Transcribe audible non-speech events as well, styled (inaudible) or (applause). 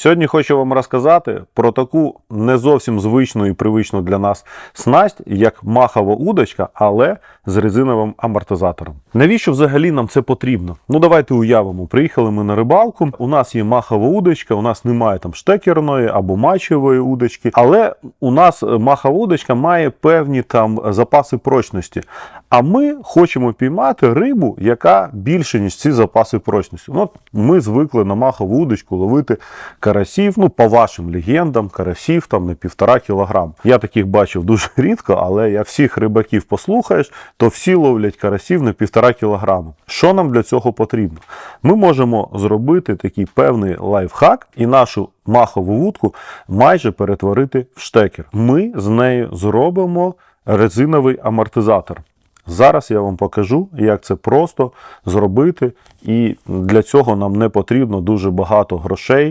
Сьогодні хочу вам розказати про таку не зовсім звичну і привичну для нас снасть, як махова удочка, але з резиновим амортизатором. Навіщо взагалі нам це потрібно? Ну давайте уявимо. Приїхали ми на рибалку. У нас є махова удочка, у нас немає там штекерної або мачової удочки, але у нас махова удочка має певні там запаси прочності. А ми хочемо піймати рибу, яка більше, ніж ці запаси прочності. Ну, ми звикли на махову удочку ловити карасів, ну, по вашим легендам, карасів там на півтора кілограм. Я таких бачив дуже (laughs) рідко, але я всіх рибаків послухаєш, то всі ловлять карасів на півтора кілограма. Що нам для цього потрібно? Ми можемо зробити такий певний лайфхак і нашу махову вудку майже перетворити в штекер. Ми з нею зробимо резиновий амортизатор. Зараз я вам покажу, як це просто зробити, і для цього нам не потрібно дуже багато грошей